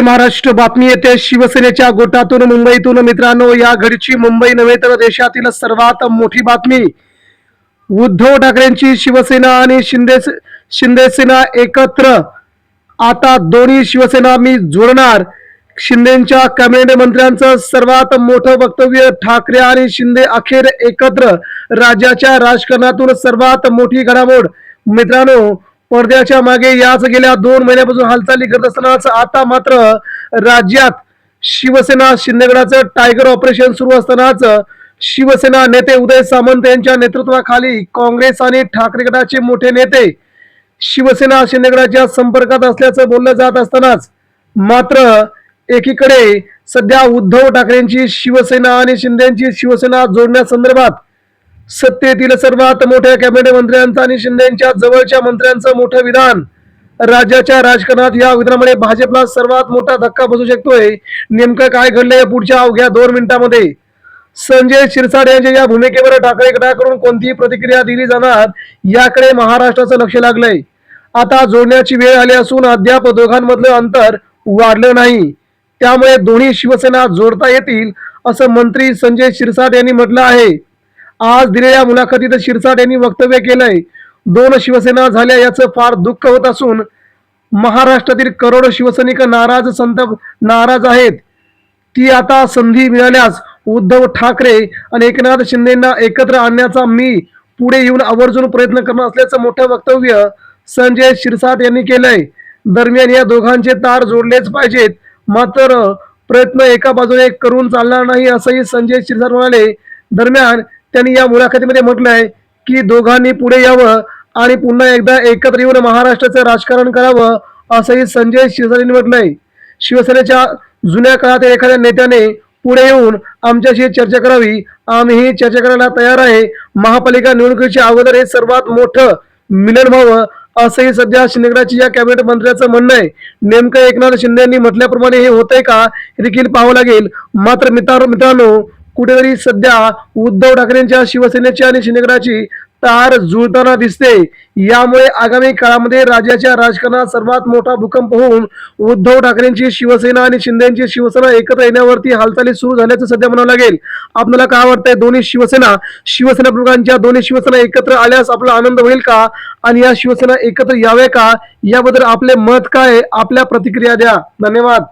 जय महाराष्ट्र. बातमी येते. शिवसेनेच्या गोटातून मुंबईतून मित्रांनो या घडीची मुंबई नव्हे तर देशातील सर्वात मोठी बातमी. उद्धव ठाकरेंची शिवसेना आणि शिंदे शिंदेसेना एकत्र. आता दोन्ही शिवसेना मी जोडणार. शिंदेच्या कॅबिनेट मंत्र्यांचं सर्वात मोठं वक्तव्य ठाकरे आणि शिंदे अखेर एकत्र. राज्याच्या राजकारणातून सर्वात मोठी घडामोड. मित्रांनो पडद्याच्या मागे याच गेल्या दोन महिन्यापासून हालचाली करत असतानाच आता मात्र राज्यात शिवसेना शिंदेगडाचं टायगर ऑपरेशन सुरू असतानाच शिवसेना नेते उदय सामंत यांच्या नेतृत्वाखाली काँग्रेस आणि ठाकरे गटाचे मोठे नेते शिवसेना शिंदेगडाच्या संपर्कात असल्याचं बोललं जात असतानाच मात्र एकीकडे सध्या उद्धव ठाकरेंची शिवसेना आणि शिंदेची शिवसेना जोडण्यासंदर्भात सत्तेतील सर्वात मोठ्या कॅबिनेट मंत्र्यांचं आणि शिंदेच्या जवळच्या मंत्र्यांचं मोठं विधान. राज्याच्या राजकारणात या विधानामुळे भाजपला सर्वात मोठा धक्का बसू शकतोय. नेमकं काय घडलंय या पुढच्या अवघ्या दोन मिनिटांमध्ये? संजय शिरसाट यांच्या या भूमिकेवर ठाकरे गटाकडून कोणतीही प्रतिक्रिया दिली जाणार याकडे महाराष्ट्राचं लक्ष लागलंय. आता जोडण्याची वेळ आली असून अद्याप दोघांमधलं अंतर वाढलं नाही. त्यामुळे दोन्ही शिवसेना जोडता येतील असं मंत्री संजय शिरसाट यांनी म्हटलं आहे. आज दिलेल्या मुलाखतीत शिरसाट यांनी वक्तव्य केलंय. दोन शिवसेना झाल्या याचं फार दुःख होत असून महाराष्ट्रातील करोडो शिवसैनिक नाराज संत नाराज आहेत. ती आता संधी मिळाल्यास उद्धव ठाकरे आणि एकनाथ शिंदेना एकत्र आणण्याचा मी पुढे येऊन आवर्जून प्रयत्न करणार असल्याचं मोठं वक्तव्य संजय शिरसाट यांनी केलंय. दरम्यान या दोघांचे तार जोडलेच पाहिजेत. मात्र प्रयत्न एका बाजूने करून चालणार नाही असंही संजय शिरसाट म्हणाले. दरम्यान त्यांनी या मुलाखतीमध्ये म्हटलं आहे की दोघांनी पुढे यावं आणि पुन्हा एकदा एकत्र येऊन महाराष्ट्राचं राजकारण करावं असंही संजय शिवसेनेने म्हटलंय शिवसेनेच्या जुन्या काळातील एखाद्या नेत्याने पुढे येऊन आमच्याशी चर्चा करावी. आम्हीही चर्चा करायला तयार आहे. महापालिका निवडणुकीच्या अगोदर हे सर्वात मोठं मिलन व्हावं असंही सध्या शिंदेगडाची या कॅबिनेट मंत्र्याचं म्हणणं आहे. नेमकं एकनाथ शिंदे यांनी म्हटल्याप्रमाणे हे होतंय का हे देखील पाहावं लागेल. मात्र मित्र मित्रांनो कुठेतरी सध्या उद्धव ठाकरेंच्या शिवसेनेची आणि शिंदेगडाची तार जुळताना दिसते. यामुळे आगामी काळामध्ये राज्याच्या राजकारणात सर्वात मोठा भूकंप होऊन उद्धव ठाकरेंची शिवसेना आणि शिंदेची शिवसेना एकत्र येण्यावरती हालचाली सुरू झाल्याचं सध्या म्हणावं लागेल. आपल्याला काय वाटतंय? दोन्ही शिवसेना शिवसेना प्रमुखांच्या दोन्ही शिवसेना एकत्र आल्यास आपला आनंद होईल का? आणि या शिवसेना एकत्र यावे का? याबद्दल आपले मत काय? आपल्या प्रतिक्रिया द्या. धन्यवाद.